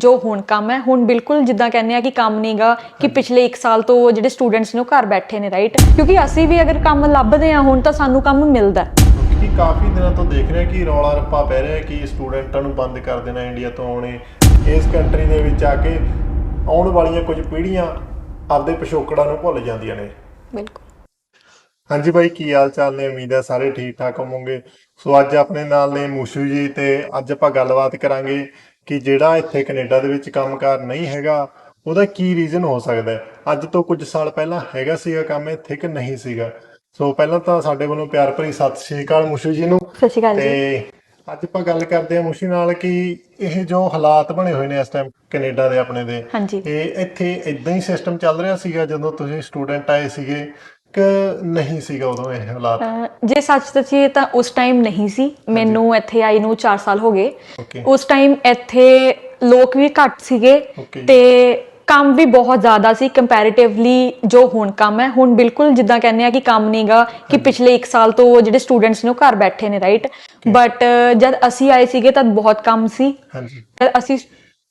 ਜੋ ਹੁਣ ਕੰਮ ਹੈ ਹੁਣ ਬਿਲਕੁਲ ਜਿੱਦਾਂ ਕਹਿੰਦੇ ਆ ਕਿ ਕੰਮ ਨਹੀਂਗਾ ਕਿ ਪਿਛਲੇ 1 ਸਾਲ ਤੋਂ ਜਿਹੜੇ ਸਟੂਡੈਂਟਸ ਨੇ ਉਹ ਘਰ ਬੈਠੇ ਨੇ ਰਾਈਟ ਕਿਉਂਕਿ ਅਸੀਂ ਵੀ ਅਗਰ ਕੰਮ ਲੱਭਦੇ ਆ ਹੁਣ ਤਾਂ ਸਾਨੂੰ ਕੰਮ ਮਿਲਦਾ। ਕਿ ਕਾਫੀ ਦਿਨਾਂ ਤੋਂ ਦੇਖ ਰਿਹਾ ਕਿ ਰੌਲਾ ਰੱਪਾ ਪੈ ਰਿਹਾ ਕਿ ਸਟੂਡੈਂਟਾਂ ਨੂੰ ਬੰਦ ਕਰ ਦੇਣਾ ਇੰਡੀਆ ਤੋਂ ਆਉਣੇ। ਇਸ ਕੰਟਰੀ ਦੇ ਵਿੱਚ ਆ ਕੇ ਆਉਣ ਵਾਲੀਆਂ ਕੁਝ ਪੀੜ੍ਹੀਆਂ ਆਪਦੇ ਪਿਛੋਕੜਾਂ ਨੂੰ ਭੁੱਲ ਜਾਂਦੀਆਂ ਨੇ। ਬਿਲਕੁਲ। ਹਾਂਜੀ ਭਾਈ ਕੀ ਹਾਲ ਚਾਲ ਨੇ? ਉਮੀਦ ਹੈ ਸਾਰੇ ਠੀਕ ਠਾਕ ਹੋਵੋਗੇ। ਸੋ ਅੱਜ ਆਪਣੇ ਨਾਲ ਨੇ ਮੂਸ਼ੂ ਜੀ ਤੇ ਅੱਜ ਆਪਾਂ ਗੱਲਬਾਤ ਕਰਾਂਗੇ ਕਿ ਜਿਹੜਾ ਇੱਥੇ ਕੈਨੇਡਾ ਦੇ ਵਿੱਚ ਕੰਮਕਾਰ ਨਹੀਂ ਹੈਗਾ ਉਹਦਾ ਕੀ ਰੀਜ਼ਨ ਹੋ ਸਕਦਾ ਹੈ? ਅੱਜ ਤੋਂ ਕੁਝ ਸਾਲ ਪਹਿਲਾਂ ਹੈਗਾ ਸੀਗਾ ਕੰਮ ਇੱਥੇ ਕਿ ਨਹੀਂ ਸੀਗਾ? ਸੋ ਪਹਿਲਾਂ ਤਾਂ ਸਾਡੇ ਵੱਲੋਂ ਪਿਆਰ ਭਰੀ ਸਤਿ ਸ਼੍ਰੀ ਅਕਾਲ ਮੂਸ਼ੂ ਜੀ ਨੂੰ। ਸਤਿ ਸ਼੍ਰੀ ਅਕਾਲ ਜੀ। ਤੇ ਅੱਜ ਆਪਾਂ ਗੱਲ ਕਰਦੇ ਹਾਂ ਮੁਸ਼ੀ ਨਾਲ ਕਿ ਇਹ ਜੋ ਹਾਲਾਤ ਬਣੇ ਹੋਏ ਨੇ ਇਸ ਟਾਈਮ ਕੈਨੇਡਾ ਦੇ ਆਪਣੇ ਦੇ ਇਹ ਇੱਥੇ ਇਦਾਂ ਹੀ ਸਿਸਟਮ ਚੱਲ ਰਿਹਾ ਸੀਗਾ ਜਦੋਂ ਤੁਸੀਂ ਸਟੂਡੈਂਟ ਆਏ ਸੀਗੇ। ਕਿ ਨਹੀਂ ਸੀਗਾ ਉਦੋਂ ਇਹ ਹਾਲਾਤ। ਅਹ ਜੇ ਸੱਚ ਦੱਸੀਏ ਤਾਂ ਉਸ ਟਾਈਮ ਨਹੀਂ ਸੀ। ਮੈਨੂੰ ਇੱਥੇ ਆਈ ਨੂੰ 4 ਸਾਲ ਹੋ ਗਏ। ਉਸ ਟਾਈਮ ਇੱਥੇ ਲੋਕ ਵੀ ਘੱਟ ਸੀਗੇ Okay. ਤੇ ਕੰਮ ਵੀ ਬਹੁਤ ਜ਼ਿਆਦਾ ਸੀ। ਕੰਪੈਰੀਟਿਵਲੀ ਜੋ ਹੁਣ ਕੰਮ ਹੈ ਹੁਣ ਬਿਲਕੁਲ ਜਿੱਦਾਂ ਕਹਿੰਦੇ ਆ ਕਿ ਕੰਮ ਨਹੀਂਗਾ ਕਿ ਪਿਛਲੇ 1 ਸਾਲ ਤੋਂ ਜਿਹੜੇ ਸਟੂਡੈਂਟਸ ਨੇ ਉਹ ਘਰ ਬੈਠੇ ਨੇ ਰਾਈਟ ਬਟ ਜਦ ਅਸੀਂ ਆਏ ਸੀਗੇ ਤਾਂ ਬਹੁਤ ਕੰਮ ਸੀ। ਹਾਂਜੀ। ਜਦ ਅਸੀਂ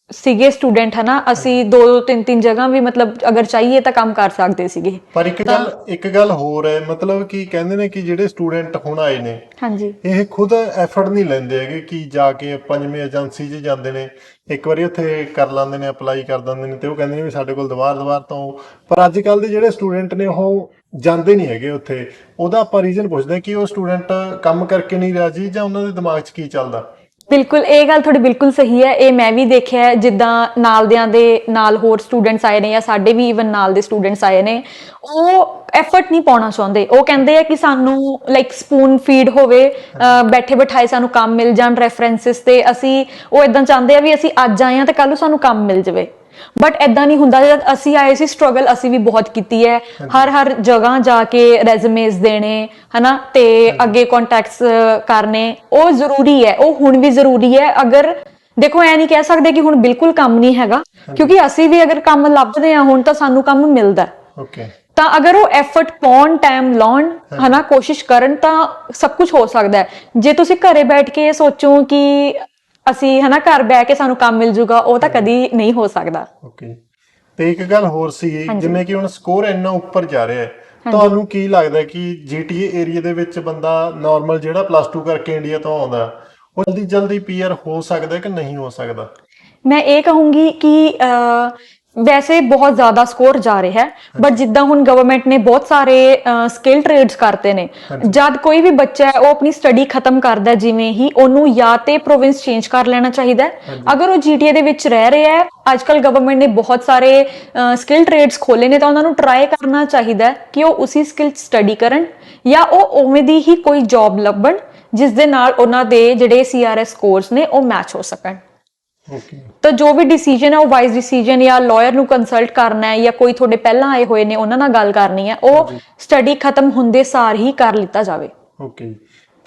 ਸੀਗੇ ਸਟੂਡੈਂਟ ਹਨਾ? ਅਸੀਂ ਦੋ ਦੋ ਤਿੰਨ ਤਿੰਨ ਜਗ੍ਹਾ ਵੀ ਮਤਲਬ ਅਗਰ ਚਾਹੀਏ ਤਾਂ ਕੰਮ ਕਰ ਸਕਦੇ ਸੀਗੇ। ਪਰ ਇੱਕ ਗੱਲ ਇੱਕ ਗੱਲ ਹੋਰ ਹੈ ਮਤਲਬ ਕਿ ਕਹਿੰਦੇ ਨੇ ਕਿ ਜਿਹੜੇ ਸਟੂਡੈਂਟ ਹੁਣ ਆਏ ਨੇ ਹਾਂਜੀ। ਇਹ ਖੁਦ ਐਫਰਟ ਨਹੀਂ ਲੈਂਦੇ ਹੈਗੇ ਕਿ ਜਾ ਕੇ ਪੰਜਵੀਂ ਏਜੰਸੀ 'ਚ ਜਾਂਦੇ ਨੇ। ਇੱਕ ਵਾਰੀ ਉੱਥੇ ਕਰ ਲੈਂਦੇ ਨੇ ਅਪਲਾਈ ਕਰ ਦਿੰਦੇ ਨੇ ਤੇ ਉਹ ਕਹਿੰਦੇ ਨੇ ਵੀ ਸਾਡੇ ਕੋਲ ਦੁਬਾਰ ਦੁਬਾਰ ਤੋਂ ਪਰ ਅੱਜ ਕੱਲ ਦੇ ਜਿਹੜੇ ਸਟੂਡੈਂਟ ਨੇ ਉਹ ਜਾਂਦੇ ਨਹੀਂ ਹੈਗੇ ਉੱਥੇ। ਉਹਦਾ ਆਪਾਂ ਰੀਜ਼ਨ ਪੁੱਛਦੇ ਕਿ ਉਹ ਸਟੂਡੈਂਟ ਕੰਮ ਕਰਕੇ ਨਹੀਂ ਰਾਜੀ ਜਾਂ ਉਹਨਾਂ ਦੇ ਦਿਮਾਗ 'ਚ ਕੀ ਚੱਲਦਾ? ਬਿਲਕੁਲ, ਇਹ ਗੱਲ ਤੁਹਾਡੀ ਬਿਲਕੁਲ ਸਹੀ ਹੈ। ਇਹ ਮੈਂ ਵੀ ਦੇਖਿਆ ਹੈ, ਜਿੱਦਾਂ ਨਾਲਦਿਆਂ ਦੇ ਨਾਲ ਹੋਰ ਸਟੂਡੈਂਟਸ ਆਏ ਨੇ ਜਾਂ ਸਾਡੇ ਵੀ ਇਵਨ ਨਾਲ ਦੇ ਸਟੂਡੈਂਟਸ ਆਏ ਨੇ, ਉਹ ਐਫਰਟ ਨਹੀਂ ਪਾਉਣਾ ਚਾਹੁੰਦੇ। ਉਹ ਕਹਿੰਦੇ ਆ ਕਿ ਸਾਨੂੰ ਲਾਈਕ ਸਪੂਨ ਫੀਡ ਹੋਵੇ ਬੈਠੇ ਬਿਠਾਏ ਸਾਨੂੰ ਕੰਮ ਮਿਲ ਜਾਣ ਰੈਫਰੈਂਸਸ ਤੇ, ਅਸੀਂ ਉਹ ਇਦਾਂ ਚਾਹੁੰਦੇ ਆ ਵੀ ਅਸੀਂ ਅੱਜ ਆਏ ਆ ਤੇ ਕੱਲ ਨੂੰ ਸਾਨੂੰ ਕੰਮ ਮਿਲ ਜਾਵੇ। ਬਟ ਐਦਾਂ ਨਹੀਂ ਹੁੰਦਾ ਜਦ ਅਸੀਂ ਆਏ ਸੀ ਸਟਰਗਲ ਅਸੀਂ ਵੀ ਬਹੁਤ ਕੀਤੀ ਹੈ। ਹਰ ਹਰ ਜਗ੍ਹਾ ਜਾ ਕੇ ਰੈਜ਼ੂਮੇਸ ਦੇਣੇ ਹਨਾ? ਤੇ ਅੱਗੇ ਕੰਟੈਕਟਸ ਕਰਨੇ ਉਹ ਜ਼ਰੂਰੀ ਹੈ ਉਹ ਹੁਣ ਵੀ ਜ਼ਰੂਰੀ ਹੈ। ਅਗਰ ਦੇਖੋ ਐ ਨਹੀਂ ਕਹਿ ਸਕਦੇ ਕਿ ਹੁਣ ਬਿਲਕੁਲ ਕੰਮ ਨਹੀਂ ਹੈਗਾ। ਕਿਉਂਕਿ ਅਸੀਂ ਵੀ ਅਗਰ ਕੰਮ ਲੱਭਦੇ ਆ ਹੁਣ ਤਾਂ ਸਾਨੂੰ ਕੰਮ ਮਿਲਦਾ। ਓਕੇ ਤਾਂ ਅਗਰ ਉਹ ਐਫਰਟ ਪਾਉਣ ਟਾਈਮ ਲਾਉਣ ਹਨਾ ਕੋਸ਼ਿਸ਼ ਕਰਨ ਤਾਂ ਸਭ ਕੁਝ ਹੋ ਸਕਦਾ ਹੈ। ਜੇ ਤੁਸੀਂ ਘਰੇ ਬੈਠ ਕੇ ਇਹ ਸੋਚੋ ਕਿ ਅਸੀਂ ਹਨਾ ਘਰ ਬਹਿ ਕੇ ਸਾਨੂੰ ਕੰਮ ਮਿਲ ਜੂਗਾ ਉਹ ਤਾਂ ਕਦੀ ਨਹੀਂ ਹੋ ਸਕਦਾ। ਓਕੇ ਤੇ ਇੱਕ ਗੱਲ ਹੋਰ ਸੀ ਜਿਵੇਂ ਕਿ ਹੁਣ ਸਕੋਰ ਇੰਨਾ ਉੱਪਰ ਜਾ ਰਿਹਾ ਹੈ ਤੁਹਾਨੂੰ ਕੀ ਲੱਗਦਾ ਕਿ ਜੀਟੀਏ ਏਰੀਆ ਦੇ ਵਿੱਚ ਬੰਦਾ ਨਾਰਮਲ ਜਿਹੜਾ ਪਲੱਸ 2 ਕਰਕੇ ਇੰਡੀਆ ਤੋਂ ਆਉਂਦਾ ਉਹ ਜਲਦੀ ਜਲਦੀ ਪੀਆਰ ਹੋ ਸਕਦਾ ਕਿ ਨਹੀਂ ਹੋ ਸਕਦਾ? ਮੈਂ ਇਹ ਕਹੂੰਗੀ ਕਿ ਵੈਸੇ ਬਹੁਤ ਜ਼ਿਆਦਾ ਸਕੋਰ ਜਾ ਰਿਹਾ ਹੈ ਬਟ ਜਿੱਦਾਂ ਹੁਣ ਗਵਰਨਮੈਂਟ ਨੇ ਬਹੁਤ ਸਾਰੇ ਸਕਿੱਲ ਟ੍ਰੇਡਸ ਕਰਤੇ ਨੇ। ਜਦ ਕੋਈ ਵੀ ਬੱਚਾ ਹੈ ਉਹ ਆਪਣੀ ਸਟੱਡੀ ਖਤਮ ਕਰਦਾ ਜਿਵੇਂ ਹੀ ਉਹਨੂੰ ਜਾਂ ਤੇ ਪ੍ਰੋਵਿੰਸ ਚੇਂਜ ਕਰ ਲੈਣਾ ਚਾਹੀਦਾ ਹੈ। ਅਗਰ ਉਹ ਜੀਟੀਏ ਦੇ ਵਿੱਚ ਰਹਿ ਰਿਹਾ ਹੈ ਅੱਜਕੱਲ ਗਵਰਨਮੈਂਟ ਨੇ ਬਹੁਤ ਸਾਰੇ ਸਕਿੱਲ ਟ੍ਰੇਡਸ ਖੋਲੇ ਨੇ ਤਾਂ ਉਹਨਾਂ ਨੂੰ ਟਰਾਈ ਕਰਨਾ ਚਾਹੀਦਾ ਕਿ ਉਹ ਉਸੇ ਸਕਿੱਲ ਸਟੱਡੀ ਕਰਨ ਜਾਂ ਉਹ ਉਵੇਂ ਦੀ ਹੀ ਕੋਈ ਜੌਬ ਲੱਭਣ ਜਿਸ ਦੇ ਨਾਲ ਉਹਨਾਂ ਦੇ ਜਿਹੜੇ ਸੀਆਰਐਸ ਕੋਰਸ ਨੇ ਉਹ ਮੈਚ ਹੋ ਸਕਣ। ਤਾਂ ਜੋ ਵੀ ਡਿਸੀਜਨ ਹੈ ਉਹ ਵਾਈਜ਼ ਡਿਸੀਜਨ ਜਾਂ ਲਾਇਰ ਨੂੰ ਕੰਸਲਟ ਕਰਨਾ ਹੈ ਜਾਂ ਕੋਈ ਤੁਹਾਡੇ ਪਹਿਲਾਂ ਆਏ ਹੋਏ ਨੇ ਉਹਨਾਂ ਨਾਲ ਗੱਲ ਕਰਨੀ ਹੈ ਉਹ ਸਟੱਡੀ ਖਤਮ ਹੁੰਦੇ ਸਾਰ ਹੀ ਕਰ ਲਿੱਤਾ ਜਾਵੇ। ਓਕੇ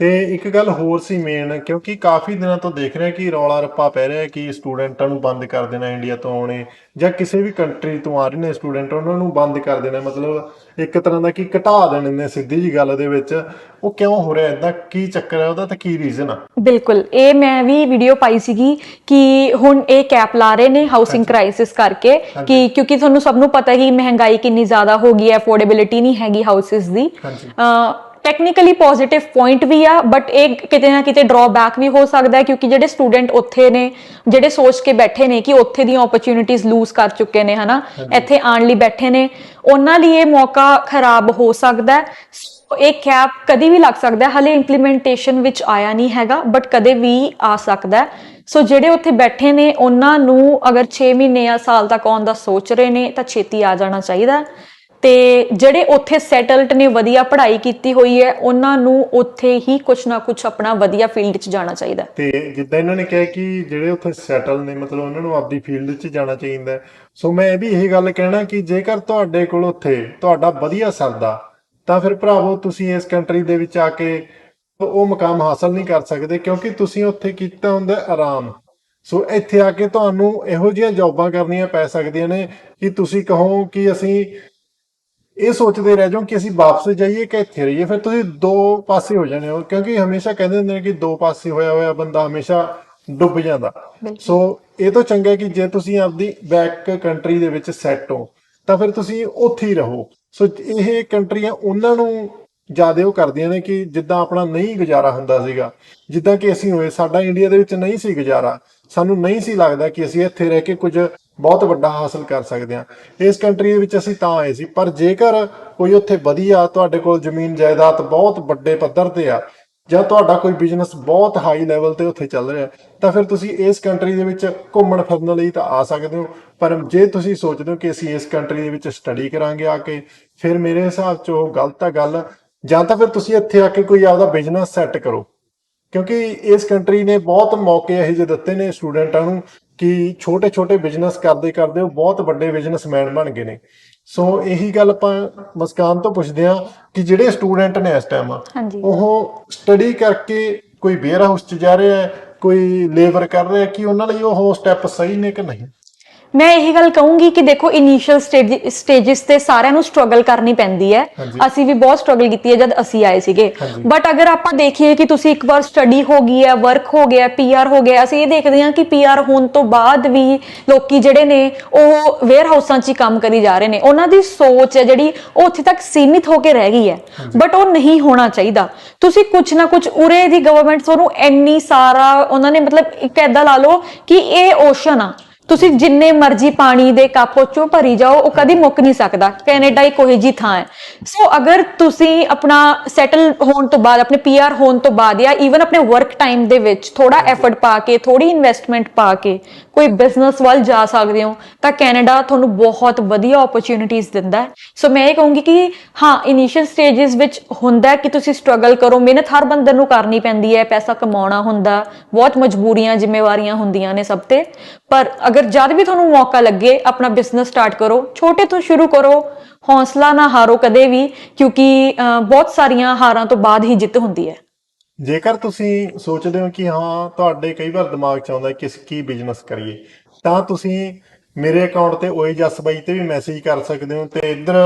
ਤੇ ਇੱਕ ਗੱਲ ਹੋਰ ਸੀ ਮੇਨ ਕਿਉਂਕਿ ਕਾਫੀ ਦਿਨਾਂ ਤੋਂ ਦੇਖ ਰਿਹਾ ਕਿ ਰੌਲਾ ਰੱਪਾ ਪੈ ਰਿਹਾ ਕਿ ਸਟੂਡੈਂਟਾਂ ਨੂੰ ਬੰਦ ਕਰ ਦੇਣਾ ਇੰਡੀਆ ਤੋਂ ਆਉਣੇ ਜਾਂ ਕਿਸੇ ਵੀ ਕੰਟਰੀ ਤੋਂ ਆ ਰਹੇ ਨੇ ਸਟੂਡੈਂਟ ਉਹਨਾਂ ਨੂੰ ਬੰਦ ਕਰ ਦੇਣਾ ਮਤਲਬ ਇੱਕ ਤਰ੍ਹਾਂ ਦਾ ਕਿ ਘਟਾ ਦੇਣੇ ਨੇ ਸਿੱਧੀ ਜੀ ਗੱਲ ਦੇ ਵਿੱਚ। ਉਹ ਕਿਉਂ ਹੋ ਰਿਹਾ ਇਦਾਂ ਕੀ ਚੱਕਰ ਹੈ? ਉਹਦਾ ਤੇ ਕੀ ਰੀਜ਼ਨ ਆ? ਬਿਲਕੁਲ ਇਹ ਮੈਂ ਵੀ ਵੀਡੀਓ ਪਾਈ ਸੀਗੀ ਕਿ ਹੁਣ ਇਹ ਕੈਪ ਲਾ ਰਹੇ ਨੇ ਹਾਊਸਿੰਗ ਕ੍ਰਾਈਸਿਸ ਕਰਕੇ ਕਿ ਕਿਉਂਕਿ ਤੁਹਾਨੂੰ ਸਭ ਨੂੰ ਪਤਾ ਹੀ ਮਹਿੰਗਾਈ ਕਿੰਨੀ ਜ਼ਿਆਦਾ ਹੋ ਗਈ ਹੈ ਅਫੋਰਡੇਬਿਲਿਟੀ ਨਹੀਂ ਹੈਗੀ ਹਾਊਸਿਸ ਦੀ। ਹਾਂਜੀ। ਟੈਕਨੀਕਲੀ ਪੋਜ਼ਿਟਿਵ ਪੁਆਇੰਟ ਵੀ ਆ ਬਟ ਇਹ ਕਿਤੇ ਨਾ ਕਿਤੇ ਡਰਾਬੈਕ ਵੀ ਹੋ ਸਕਦਾ ਹੈ ਕਿਉਂਕਿ ਜਿਹੜੇ ਸਟੂਡੈਂਟ ਉੱਥੇ ਨੇ ਜਿਹੜੇ ਸੋਚ ਕੇ ਬੈਠੇ ਨੇ ਕਿ ਉੱਥੇ ਦੀਆਂ ਓਪਰਚ्युनिटीज ਲੂਜ਼ ਕਰ ਚੁੱਕੇ ਨੇ ਹਨਾ ਇੱਥੇ ਆਉਣ ਲਈ ਬੈਠੇ ਨੇ ਉਹਨਾਂ ਲਈ ਇਹ ਮੌਕਾ ਖਰਾਬ ਹੋ ਸਕਦਾ ਹੈ। ਇਹ ਕੈਪ ਕਦੀ ਵੀ ਲੱਗ ਸਕਦਾ ਹੈ ਹਲੇ ਇੰਪਲੀਮੈਂਟੇਸ਼ਨ ਵਿੱਚ ਆਇਆ ਨਹੀਂ ਹੈਗਾ ਬਟ ਕਦੇ ਵੀ ਆ ਸਕਦਾ ਹੈ। ਸੋ ਜਿਹੜੇ ਉੱਥੇ ਬੈਠੇ ਨੇ ਉਹਨਾਂ ਨੂੰ ਅਗਰ 6 ਮਹੀਨੇ ਜਾਂ ਸਾਲ ਤੱਕ ਆਉਣ ਦਾ ਸੋਚ ਰਹੇ ਨੇ ਤਾਂ ਛੇਤੀ ਆ ਜਾਣਾ ਚਾਹੀਦਾ ਤੇ ਜਿਹੜੇ ਉੱਥੇ ਸੈਟਲਡ ਨੇ, ਵਧੀਆ ਪੜ੍ਹਾਈ ਕੀਤੀ ਹੋਈ ਹੈ, ਉਹਨਾਂ ਨੂੰ ਉੱਥੇ ਹੀ ਕੁਝ ਨਾ ਕੁਝ ਆਪਣਾ ਵਧੀਆ ਫੀਲਡ 'ਚ ਜਾਣਾ ਚਾਹੀਦਾ ਤੇ ਜਿੱਦਾਂ ਇਹਨਾਂ ਨੇ ਕਿਹਾ ਕਿ ਜਿਹੜੇ ਉੱਥੇ ਸੈਟਲ ਨੇ, ਮਤਲਬ ਉਹਨਾਂ ਨੂੰ ਆਪਦੀ ਫੀਲਡ 'ਚ ਜਾਣਾ ਚਾਹੀਦਾ ਸੋ ਮੈਂ ਇਹ ਵੀ ਇਹ ਗੱਲ ਕਹਿਣਾ ਕਿ ਜੇਕਰ ਤੁਹਾਡੇ ਕੋਲ ਉੱਥੇ ਤੁਹਾਡਾ ਵਧੀਆ ਸਰਦਾ, ਤਾਂ ਫਿਰ ਭਰਾਵੋ ਤੁਸੀਂ ਇਸ ਕੰਟਰੀ ਦੇ ਵਿੱਚ ਆ ਕੇ ਉਹ ਮੁਕਾਮ ਹਾਸਲ ਨਹੀਂ ਕਰ ਸਕਦੇ, ਕਿਉਂਕਿ ਤੁਸੀਂ ਉੱਥੇ ਕੀਤਾ ਹੁੰਦਾ ਆਰਾਮ। ਸੋ ਇੱਥੇ ਆ ਕੇ ਤੁਹਾਨੂੰ ਇਹੋ ਜਿਹੀਆਂ ਜੌਬਾਂ ਕਰਨੀਆਂ ਪੈ ਸਕਦੀਆਂ ਨੇ ਕਿ ਤੁਸੀਂ ਕਹੋ ਕਿ ਅਸੀਂ ਇਹ ਸੋਚਦੇ ਰਹਿ ਜਾਓ ਕਿ ਅਸੀਂ ਵਾਪਸ ਜਾਈਏ ਕਿ ਇੱਥੇ ਰਹੀਏ। ਫਿਰ ਤੁਸੀਂ ਦੋ ਪਾਸੇ ਹੋ ਜਾਣੇ ਹੋ ਕਿਉਂਕਿ ਹਮੇਸ਼ਾ ਕਹਿੰਦੇ ਹੁੰਦੇ ਨੇ ਕਿ ਦੋ ਪਾਸੇ ਹੋਇਆ ਹੋਇਆ ਬੰਦਾ ਹਮੇਸ਼ਾ ਡੁੱਬ ਜਾਂਦਾ। ਸੋ ਇਹ ਤੋਂ ਚੰਗਾ ਹੈ ਕਿ ਜੇ ਤੁਸੀਂ ਆਪਦੀ ਬੈਕ ਕੰਟਰੀ ਦੇ ਵਿੱਚ ਸੈੱਟ ਹੋ ਤਾਂ ਫਿਰ ਤੁਸੀਂ ਉੱਥੇ ਹੀ ਰਹੋ। ਸੋ ਇਹ ਕੰਟਰੀਆਂ ਉਹਨਾਂ ਨੂੰ ਜ਼ਿਆਦਾ ਉਹ ਕਰਦੀਆਂ ਨੇ ਕਿ ਜਿੱਦਾਂ ਆਪਣਾ ਨਹੀਂ ਗੁਜ਼ਾਰਾ ਹੁੰਦਾ ਸੀਗਾ। ਜਿੱਦਾਂ ਕਿ ਅਸੀਂ ਹੋਏ ਸਾਡਾ ਇੰਡੀਆ ਦੇ ਵਿੱਚ ਨਹੀਂ ਸੀ ਗੁਜ਼ਾਰਾ। ਸਾਨੂੰ ਨਹੀਂ ਸੀ ਲੱਗਦਾ ਕਿ ਅਸੀਂ ਇੱਥੇ ਰਹਿ ਕੇ ਕੁਝ ਬਹੁਤ ਵੱਡਾ ਹਾਸਲ ਕਰ ਸਕਦੇ ਹਾਂ। ਇਸ ਕੰਟਰੀ ਦੇ ਵਿੱਚ ਅਸੀਂ ਤਾਂ ਆਏ ਸੀ, ਪਰ ਜੇਕਰ ਕੋਈ ਉੱਥੇ ਵਧੀਆ ਤੁਹਾਡੇ ਕੋਲ ਜ਼ਮੀਨ ਜਾਇਦਾਦ ਬਹੁਤ ਵੱਡੇ ਪੱਧਰ ਤੇ ਆ ਜਾਂ ਤੁਹਾਡਾ ਕੋਈ ਬਿਜ਼ਨਸ ਬਹੁਤ ਹਾਈ ਲੈਵਲ ਤੇ ਉੱਥੇ ਚੱਲ ਰਿਹਾ, ਤਾਂ ਫਿਰ ਤੁਸੀਂ ਇਸ ਕੰਟਰੀ ਦੇ ਵਿੱਚ ਘੁੰਮਣ ਫਿਰਨ ਲਈ ਤਾਂ ਆ ਸਕਦੇ ਹੋ। ਪਰ ਜੇ ਤੁਸੀਂ ਸੋਚਦੇ ਹੋ ਕਿ ਅਸੀਂ ਇਸ ਕੰਟਰੀ ਦੇ ਵਿੱਚ ਸਟੱਡੀ ਕਰਾਂਗੇ ਆ ਕੇ, ਫਿਰ ਮੇਰੇ ਹਿਸਾਬ 'ਚ ਉਹ ਗਲਤ ਆ ਗੱਲ ਜਾਂ ਤਾਂ ਫਿਰ ਤੁਸੀਂ ਇੱਥੇ ਆ ਕੇ ਕੋਈ ਆਪਦਾ ਬਿਜ਼ਨਸ ਸੈੱਟ ਕਰੋ। ਕਿਉਂਕਿ ਇਸ ਕੰਟਰੀ ਨੇ ਬਹੁਤ ਮੌਕੇ ਇਹੋ ਜਿਹੇ ਦਿੱਤੇ ਨੇ ਸਟੂਡੈਂਟਾਂ ਨੂੰ ਕਿ ਛੋਟੇ-ਛੋਟੇ ਬਿਜ਼ਨਸ ਕਰਦੇ ਕਰਦੇ ਉਹ ਬਹੁਤ ਵੱਡੇ ਬਿਜ਼ਨਸਮੈਨ ਬਣ ਗਏ ਨੇ ਸੋ ਇਹੀ ਗੱਲ ਆਪਾਂ ਮਸਕਾਨ ਤੋਂ ਪੁੱਛਦੇ ਆ ਕਿ ਜਿਹੜੇ ਸਟੂਡੈਂਟ ਨੇ ਇਸ ਟਾਈਮ। ਉਹ ਸਟੱਡੀ ਕਰਕੇ ਕੋਈ ਵੇਅਰ ਹਾਊਸ 'ਚ ਜਾ ਰਿਹਾ ਹੈ ਕੋਈ ਲੇਬਰ ਕਰ ਰਿਹਾ ਕਿ ਉਹਨਾਂ ਲਈ ਉਹ ਸਟੈਪ ਸਹੀ ਨੇ ਕਿ ਨਹੀਂ ਮੈਂ ਇਹੀ ਗੱਲ ਕਹੂੰਗੀ ਕਿ ਦੇਖੋ ਇਨੀਸ਼ੀਅਲ ਸਟੇजेस ਤੇ ਸਾਰਿਆਂ ਨੂੰ ਸਟਰਗਲ ਕਰਨੀ ਪੈਂਦੀ ਹੈ। ਅਸੀਂ ਵੀ ਬਹੁਤ ਸਟਰਗਲ ਕੀਤੀ ਹੈ ਜਦ ਅਸੀਂ ਆਏ ਸੀਗੇ। ਬਟ ਅਗਰ ਆਪਾਂ ਦੇਖੀਏ ਕਿ ਤੁਸੀਂ ਇੱਕ ਵਾਰ ਸਟੱਡੀ ਹੋ ਗਈ ਹੈ ਵਰਕ ਹੋ ਗਿਆ ਪੀਆਰ ਹੋ ਗਿਆ ਅਸੀਂ ਇਹ ਦੇਖਦੇ ਹਾਂ ਕਿ ਪੀਆਰ ਹੋਣ ਤੋਂ ਬਾਅਦ ਵੀ ਲੋਕੀ ਜਿਹੜੇ ਨੇ ਉਹ ਵੇਅਰ ਹਾਊਸਾਂ 'ਚ ਹੀ ਕੰਮ ਕਰੀ ਜਾ ਰਹੇ ਨੇ। ਉਹਨਾਂ ਦੀ ਸੋਚ ਹੈ ਜਿਹੜੀ ਉਹ ਉੱਥੇ ਤੱਕ ਸੀਮਿਤ ਹੋ ਕੇ ਰਹਿ ਗਈ ਹੈ। ਬਟ ਉਹ ਨਹੀਂ ਹੋਣਾ ਚਾਹੀਦਾ। ਤੁਸੀਂ ਕੁਝ ਨਾ ਕੁਝ ਉਰੇ ਦੀ ਗਵਰਨਮੈਂਟ ਤੁਹਾਨੂੰ ਇੰਨੀ ਸਾਰਾ ਉਹਨਾਂ ਨੇ ਮਤਲਬ ਇੱਕ ਐਦਾਂ ਲਾ ਲਓ ਕਿ ਇਹ ਓਸ਼ਨ ਆ। ਤੁਸੀਂ ਜਿੰਨੇ ਮਰਜ਼ੀ ਪਾਣੀ ਦੇ ਕੱਪ ਉੱਚੋਂ ਭਰੀ ਜਾਓ, ਉਹ ਕਦੀ ਮੁੱਕ ਨਹੀਂ ਸਕਦਾ। ਕੈਨੇਡਾ ਇੱਕ ਉਹੀ ਜੀ ਥਾਂ ਹੈ। ਸੋ ਅਗਰ ਤੁਸੀਂ ਆਪਣਾ ਸੈਟਲ ਹੋਣ ਤੋਂ ਬਾਅਦ, ਆਪਣੇ ਪੀਆਰ ਹੋਣ ਤੋਂ ਬਾਅਦ ਜਾਂ ਈਵਨ ਆਪਣੇ ਵਰਕ ਟਾਈਮ ਦੇ ਵਿੱਚ ਥੋੜਾ ਐਫਰਟ ਪਾ ਕੇ ਥੋੜੀ ਇਨਵੈਸਟਮੈਂਟ ਪਾ ਕੇ ਕੋਈ ਬਿਜ਼ਨਸ ਵੱਲ ਜਾ ਸਕਦੇ ਹੋ, ਤਾਂ ਕੈਨੇਡਾ ਤੁਹਾਨੂੰ ਬਹੁਤ ਵਧੀਆ ਓਪਰਚ्युनिटीज ਦਿੰਦਾ ਸੋ ਮੈਂ ਇਹ ਕਹੂੰਗੀ ਕਿ ਹਾਂ ਇਨੀਸ਼ੀਅਲ ਸਟੇजेस ਵਿੱਚ ਹੁੰਦਾ ਕਿ ਤੁਸੀਂ ਸਟਰਗਲ ਕਰੋ। ਮਿਹਨਤ ਹਰ ਬੰਦੇ ਨੂੰ ਕਰਨੀ ਪੈਂਦੀ ਹੈ, ਪੈਸਾ ਕਮਾਉਣਾ ਹੁੰਦਾ, ਬਹੁਤ ਮਜਬੂਰੀਆਂ, ਜ਼ਿੰਮੇਵਾਰੀਆਂ ਹੁੰਦੀਆਂ ਨੇ ਸਭ ਤੇ। ਪਰ ਅਗਰ ਜਦ ਵੀ ਤੁਹਾਨੂੰ ਮੌਕਾ ਲੱਗੇ, ਆਪਣਾ ਬਿਜ਼ਨਸ ਸਟਾਰਟ ਕਰੋ, ਛੋਟੇ ਤੋਂ ਸ਼ੁਰੂ ਕਰੋ, ਹੌਸਲਾ ਨਾ ਹਾਰੋ ਕਦੇ ਵੀ, ਕਿਉਂਕਿ ਬਹੁਤ ਸਾਰੀਆਂ ਹਾਰਾਂ ਤੋਂ ਬਾਅਦ ਹੀ ਜਿੱਤ ਹੁੰਦੀ ਹੈ। ਜੇਕਰ ਤੁਸੀਂ ਸੋਚਦੇ ਹੋ ਕਿ ਹਾਂ, ਤੁਹਾਡੇ ਕਈ ਵਾਰ ਦਿਮਾਗ 'ਚ ਆਉਂਦਾ ਕਿ ਕੀ ਬਿਜ਼ਨਸ ਕਰੀਏ, ਤਾਂ ਤੁਸੀਂ ਮੇਰੇ ਅਕਾਊਂਟ ਤੇ ਓਏ ਜਸ ਤੇ ਵੀ ਮੈਸੇਜ ਕਰ ਸਕਦੇ ਹੋ ਤੇ ਇੱਧਰ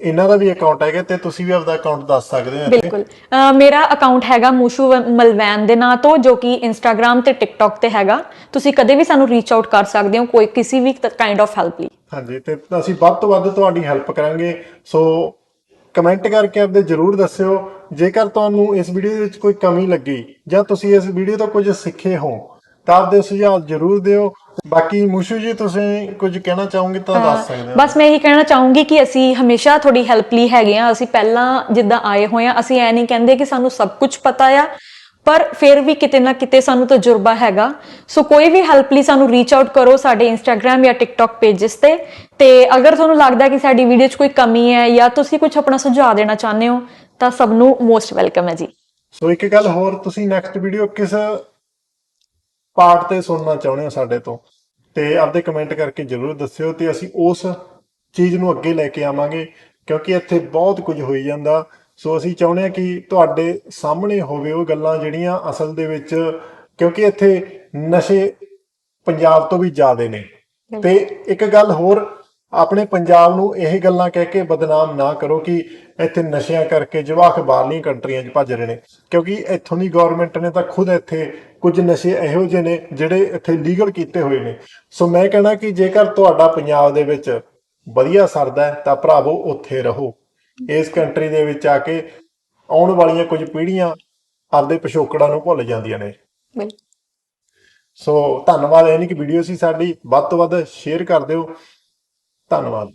ਇਹਨਾਂ ਦਾ ਵੀ ਅਕਾਊਂਟ ਹੈਗਾ ਤੇ ਤੁਸੀਂ ਵੀ ਆਪਦਾ ਅਕਾਊਂਟ ਦੱਸ ਸਕਦੇ ਹੋ। ਬਿਲਕੁਲ। ਅਹ ਮੇਰਾ ਅਕਾਊਂਟ ਹੈਗਾ ਮੂਸ਼ੂ ਵ- ਮਲਵੈਨ ਦੇ ਨਾਂ ਤੋਂ ਜੋ ਕਿ ਇੰਸਟਾਗ੍ਰam ਤੇ ਟਿਕਟੌਕ ਤੇ ਹੈਗਾ। ਤੁਸੀਂ ਕਦੇ ਵੀ ਸਾਨੂੰ ਰੀਚ ਆਊਟ ਕਰ ਸਕਦੇ ਹੋ ਕੋਈ ਕਿਸੇ ਵੀ ਕਾਈਂਡ ਆਫ ਹੈਲਪ ਲਈ। ਹਾਂਜੀ ਤੇ ਅਸੀਂ ਵੱਧ ਤੋਂ ਵੱਧ ਤੁਹਾਡੀ ਹੈਲਪ ਕਰਾਂਗੇ। ਸੋ ਕਮੈਂਟ ਕਰਕੇ ਆਪਦੇ ਜਰੂਰ ਦੱਸਿਓ। ਜੇਕਰ ਤੁਹਾਨੂੰ ਇਸ ਵੀਡੀਓ ਦੇ ਵਿੱਚ ਕੋਈ ਕਮੀ ਲੱਗੀ ਜਾਂ ਤੁਸੀਂ ਇਸ ਵੀਡੀਓ ਤੋਂ ਕੁਝ ਸਿੱਖੇ ਹੋ ਤਾਂ ਆਪਦੇ ਸੁਝਾਅ ਜਰੂਰ ਦਿਓ। ਬਾਕੀ ਮੁਸ਼ੂ ਜੀ ਤੁਸੀਂ ਕੁਝ ਕਹਿਣਾ ਚਾਹੋਗੇ ਤਾਂ ਦੱਸ ਸਕਦੇ ਹੋ। ਬਸ ਮੈਂ ਇਹੀ ਕਹਿਣਾ ਚਾਹੂੰਗੀ ਕਿ ਅਸੀਂ ਹਮੇਸ਼ਾ ਤੁਹਾਡੀ ਹੈਲਪ ਲਈ ਹੈਗੇ ਆ ਅਸੀਂ ਪਹਿਲਾਂ ਜਿੱਦਾਂ ਆਏ ਹੋਏ ਆ ਅਸੀਂ ਐ ਨਹੀਂ ਕਹਿੰਦੇ ਕਿ ਸਾਨੂੰ ਸਭ ਕੁਝ ਪਤਾ ਆ ਪਰ ਫਿਰ ਵੀ ਕਿਤੇ ਨਾ ਕਿਤੇ ਸਾਨੂੰ ਤਜਰਬਾ ਹੈਗਾ। ਸੋ ਕੋਈ ਵੀ ਹੈਲਪ ਲਈ ਸਾਨੂੰ ਰੀਚ ਆਊਟ ਕਰੋ ਸਾਡੇ ਇੰਸਟਾਗ੍ਰam ਜਾਂ ਟਿਕਟੌਕ ਪੇजेस ਤੇ। ਤੇ ਅਗਰ ਤੁਹਾਨੂੰ ਲੱਗਦਾ ਕਿ ਸਾਡੀ ਵੀਡੀਓ 'ਚ ਕੋਈ ਕਮੀ ਹੈ ਜਾਂ ਤੁਸੀਂ ਕੁਝ ਆਪਣਾ ਸੁਝਾਅ ਦੇਣਾ ਚਾਹੁੰਦੇ ਹੋ ਤਾਂ ਸਭ ਨੂੰ ਮੋਸਟ ਵੈਲਕਮ ਹੈ ਜੀ। ਸੋ ਇੱਕ ਗੱਲ ਹੋਰ ਤੁਸੀਂ ਨੈਕਸਟ ਵੀਡੀਓ ਕਿਸ ਪਾਰਟ ਤੇ ਸੁਣਨਾ ਚਾਹੁੰਦੇ ਹੋ ਸਾਡੇ ਤੋਂ ਤੇ ਆਪਦੇ ਕਮੈਂਟ ਕਰਕੇ ਜਰੂਰ ਦੱਸਿਓ ਤੇ ਅਸੀਂ ਉਸ ਚੀਜ਼ ਨੂੰ ਅੱਗੇ ਲੈ ਕੇ ਆਵਾਂਗੇ ਕਿਉਂਕਿ ਇੱਥੇ ਬਹੁਤ ਕੁਝ ਹੋਈ ਜਾਂਦਾ। ਸੋ ਅਸੀਂ ਚਾਹੁੰਦੇ ਹਾਂ ਕਿ ਤੁਹਾਡੇ ਸਾਹਮਣੇ ਹੋਵੇ ਉਹ ਗੱਲਾਂ ਜਿਹੜੀਆਂ ਅਸਲ ਦੇ ਵਿੱਚ ਕਿਉਂਕਿ ਇੱਥੇ ਨਸ਼ੇ ਪੰਜਾਬ ਤੋਂ ਵੀ ਜ਼ਿਆਦੇ ਨੇ। ਤੇ ਇੱਕ ਗੱਲ ਹੋਰ ਆਪਣੇ ਪੰਜਾਬ ਨੂੰ ਇਹ ਗੱਲਾਂ ਕਹਿ ਕੇ ਬਦਨਾਮ ਨਾ ਕਰੋ ਕਿ ਇੱਥੇ ਨਸ਼ਿਆਂ ਕਰਕੇ ਜਵਾਕ ਬਾਹਰਲੀਆਂ ਕੰਟਰੀਆਂ 'ਚ ਭੱਜ ਰਹੇ ਨੇ। ਕਿਉਂਕਿ ਇੱਥੋਂ ਦੀ ਗਵਰਨਮੈਂਟ ਨੇ ਤਾਂ ਖੁਦ ਇੱਥੇ ਕੁਝ ਨਸ਼ੇ ਇਹੋ ਜਿਹੇ ਨੇ ਜਿਹੜੇ ਇੱਥੇ ਲੀਗਲ ਕੀਤੇ ਹੋਏ ਨੇ। ਸੋ ਮੈਂ ਕਹਿਣਾ ਕਿ ਜੇਕਰ ਤੁਹਾਡਾ ਪੰਜਾਬ ਦੇ ਵਿੱਚ ਵਧੀਆ ਸਰਦਾ ਤਾਂ ਭਰਾਵੋ ਉੱਥੇ ਰਹੋ। ਇਸ ਕੰਟਰੀ ਦੇ ਵਿੱਚ ਆ ਕੇ ਆਉਣ ਵਾਲੀਆਂ ਕੁਝ ਪੀੜ੍ਹੀਆਂ ਆਪਦੇ ਪਿਛੋਕੜਾਂ ਨੂੰ ਭੁੱਲ ਜਾਂਦੀਆਂ ਨੇ। ਸੋ ਧੰਨਵਾਦ ਇਹ ਨਹੀਂ ਕਿ ਵੀਡੀਓ ਸੀ ਸਾਡੀ। ਵੱਧ ਤੋਂ ਵੱਧ ਸ਼ੇਅਰ ਕਰ ਦਿਓ। ਧੰਨਵਾਦ।